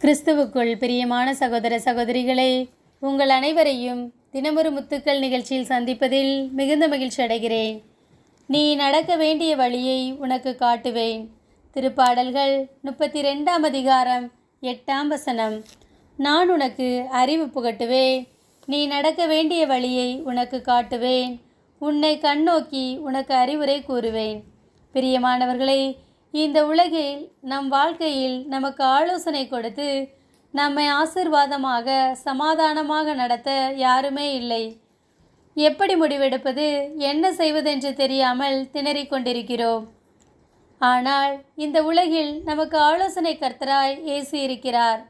கிறிஸ்துவுக்குள் பிரியமான சகோதர சகோதரிகளே உங்கள் அனைவரையும் தினமொரு முத்துக்கள் நிகழ்ச்சியில் சந்திப்பதில் மிகுந்த மகிழ்ச்சி அடைகிறேன். நீ நடக்க வேண்டிய வழியை உனக்கு காட்டுவேன். திருப்பாடல்கள் முப்பத்தி ரெண்டாம் அதிகாரம் எட்டாம் வசனம். நான் உனக்கு அறிவு புகட்டுவேன். நீ நடக்க வேண்டிய வழியை உனக்கு காட்டுவேன். உன்னை கண்ணோக்கி உனக்கு அறிவுரை கூறுவேன். பிரியமானவர்களே இந்த உலகில் நம் வாழ்க்கையில் நமக்கு ஆலோசனை கொடுத்து நம்மை ஆசிர்வாதமாக சமாதானமாக நடத்த யாருமே இல்லை. எப்படி முடிவெடுப்பது என்ன செய்வதென்று தெரியாமல் திணறிக் கொண்டிருக்கிறோம். ஆனால் இந்த உலகில் நமக்கு ஆலோசனை கர்த்தராய் இயேசு இருக்கிறார்.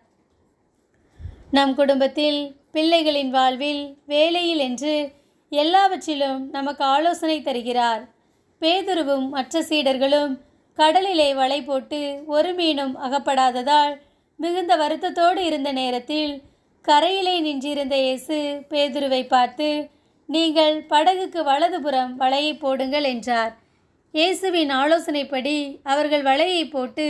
நம் குடும்பத்தில் பிள்ளைகளின் வாழ்வில் வேலையில் என்று எல்லாவற்றிலும் நமக்கு ஆலோசனை தருகிறார். பேதுருவும் மற்ற சீடர்களும் கடலிலே வலை போட்டு ஒரு மீனும் அகப்படாததால் மிகுந்த வருத்தத்தோடு இருந்த நேரத்தில் கரையிலே நின்றிருந்த இயேசு பேதுருவை பார்த்து நீங்கள் படகுக்கு வலதுபுறம் வலையை போடுங்கள் என்றார். இயேசுவின் ஆலோசனைப்படி அவர்கள் வலையை போட்டு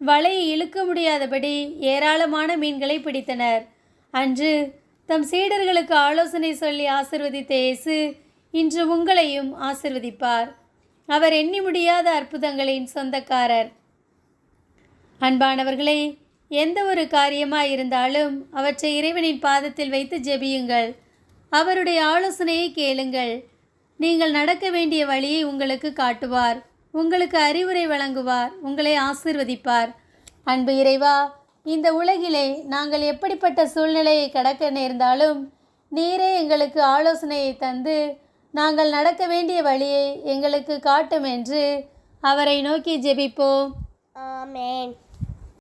வலையை இழுக்க முடியாதபடி ஏராளமான மீன்களை பிடித்தனர். அன்று தம் சீடர்களுக்கு ஆலோசனை சொல்லி ஆசிர்வதித்த இயேசு இன்று உங்களையும் ஆசிர்வதிப்பார். அவர் எண்ணி முடியாத அற்புதங்களின் சொந்தக்காரர். அன்பானவர்களே எந்த ஒரு காரியமாக இருந்தாலும் அவற்றை இறைவனின் பாதத்தில் வைத்து ஜெபியுங்கள். அவருடைய ஆலோசனையை கேளுங்கள். நீங்கள் நடக்க வேண்டிய வழியை உங்களுக்கு காட்டுவார். உங்களுக்கு அறிவுரை வழங்குவார். உங்களை ஆசிர்வதிப்பார். அன்பு இறைவா இந்த உலகிலே நாங்கள் எப்படிப்பட்ட சூழ்நிலையை கடக்க நேர்ந்தாலும் நீரே எங்களுக்கு ஆலோசனையை தந்து நாங்கள் நடக்க வேண்டிய வழியை எங்களுக்கு காட்டும் என்று அவரை நோக்கி ஜெபிப்போம். ஆமேன்.